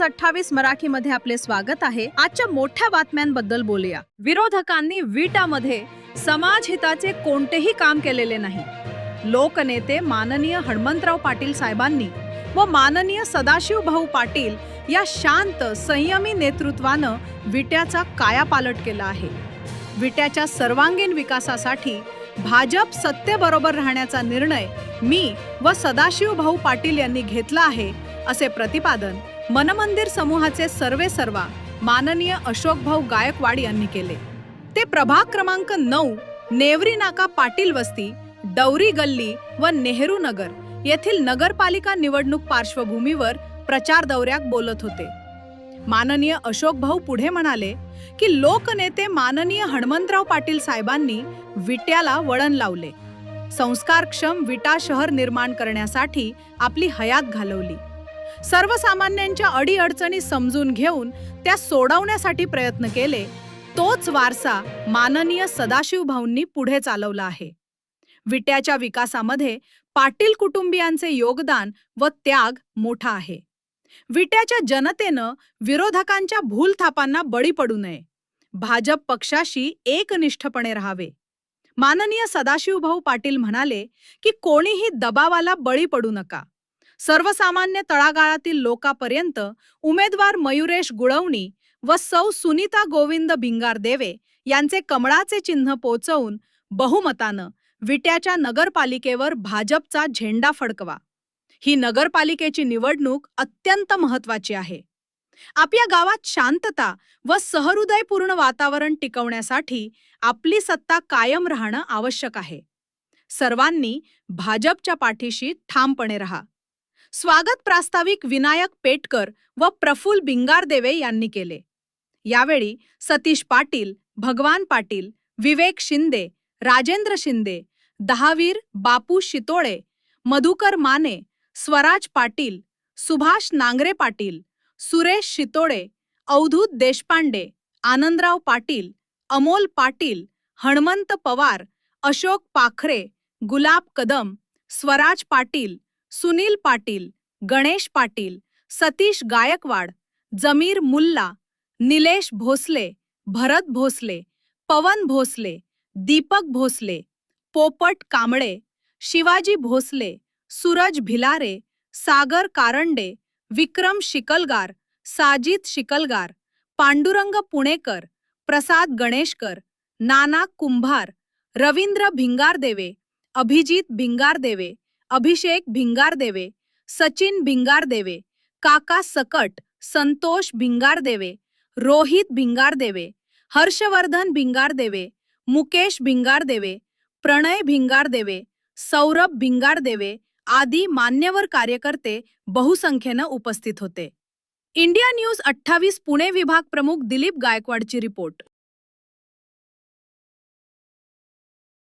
News अठ्ठावीस मराठी मध्ये आपले स्वागत आहे. आजच्या मोठ्या बातम्यांबद्दल बोलूया. विरोधकांनी विटामध्ये समाज हिताचे कोणतेही काम केलेले नाही. लोकनेते माननीय हणमंतराव पाटील साहेबांनी व माननीय सदाशिव भाऊ पाटील या शांत संयमी नेतृत्वानं विट्याचा कायापालट केला आहे. विट्याच्या सर्वांगीण विकासासाठी भाजप सत्तेबरोबर राहण्याचा निर्णय मी व सदाशिव भाऊ पाटील यांनी घेतला आहे. असे प्रतिपादन मनमंदिर समूहाचे सर्वे सर्वा माननीय अशोक भाऊ गायकवाड यांनी केले. ते प्रभाग क्रमांक नऊ नेवरी नाका पाटील वस्ती डौरी गल्ली व नेहरू नगर येथील नगरपालिका निवडणूक पार्श्वभूमीवर प्रचार दौऱ्यात बोलत होते. माननीय अशोक भाऊ पुढे म्हणाले की लोकनेते माननीय हणमंतराव पाटील साहेबांनी विट्याला वळण लावले. संस्कारक्षम विटा शहर निर्माण करण्यासाठी आपली हयात घालवली. सर्वसामान्यांच्या अडीअडचणी समजून घेऊन त्या सोडवण्यासाठी प्रयत्न केले तोच वारसा माननीय सदाशिव भाऊंनी पुढे चालवला आहे. विट्याच्या विकासामध्ये पाटील कुटुंबियांचे योगदान व त्याग मोठा आहे. विट्याच्या जनतेनं विरोधकांच्या भूलथापांना बळी पडू नये. भाजप पक्षाशी एकनिष्ठपणे राहावे. माननीय सदाशिवभाऊ पाटील म्हणाले की कोणीही दबावाला बळी पडू नका. सर्वसामान्य तळागाळातील लोकापर्यंत उमेदवार मयुरेश गुळवणी व सौ सुनीता गोविंद भिंगार देवे यांचे कमळाचे चिन्ह पोचवून बहुमतानं विट्याच्या नगरपालिकेवर भाजपचा झेंडा फडकवा. ही नगरपालिकेची निवडणूक अत्यंत महत्वाची आहे. आपल्या गावात शांतता व सहृदयपूर्ण वातावरण टिकवण्यासाठी आपली सत्ता कायम राहणं आवश्यक आहे. सर्वांनी भाजपच्या पाठीशी ठामपणे रहा. स्वागत प्रास्ताविक विनायक पेटकर व प्रफुल बिंगारदेवे यांनी केले. यावेळी सतीश पाटील भगवान पाटील विवेक शिंदे राजेंद्र शिंदे दहावीर बापू शितोळे मधुकर माने स्वराज पाटील सुभाष नांगरे पाटील सुरेश शितोळे अवधूत देशपांडे आनंदराव पाटील अमोल पाटील हणमंत पवार अशोक पाखरे गुलाब कदम स्वराज पाटील सुनील पाटील गणेश पाटील सतीश गायकवाड जमीर मुल्ला निलेश भोसले भरत भोसले पवन भोसले दीपक भोसले पोपट कांबळे शिवाजी भोसले सूरज भिलारे सागर कारंडे विक्रम शिकलगार साजिद शिकलगार पांडुरंग पुणेकर प्रसाद गणेशकर नाना कुंभार रवींद्र भिंगारदेवे अभिजित भिंगारदेवे अभिषेक भिंगारदेवे सचिन भिंगारदेवे काका सकट संतोष भिंगारदेवे रोहित भिंगारदेवे हर्षवर्धन भिंगारदेवे मुकेश भिंगारदेवे प्रणय भिंगारदेवे सौरभ भिंगारदेवे आदी मान्यवर कार्यकर्ते बहुसंख्येनं उपस्थित होते. इंडिया न्यूज अठ्ठावीस पुणे विभाग प्रमुख दिलीप गायकवाडची रिपोर्ट.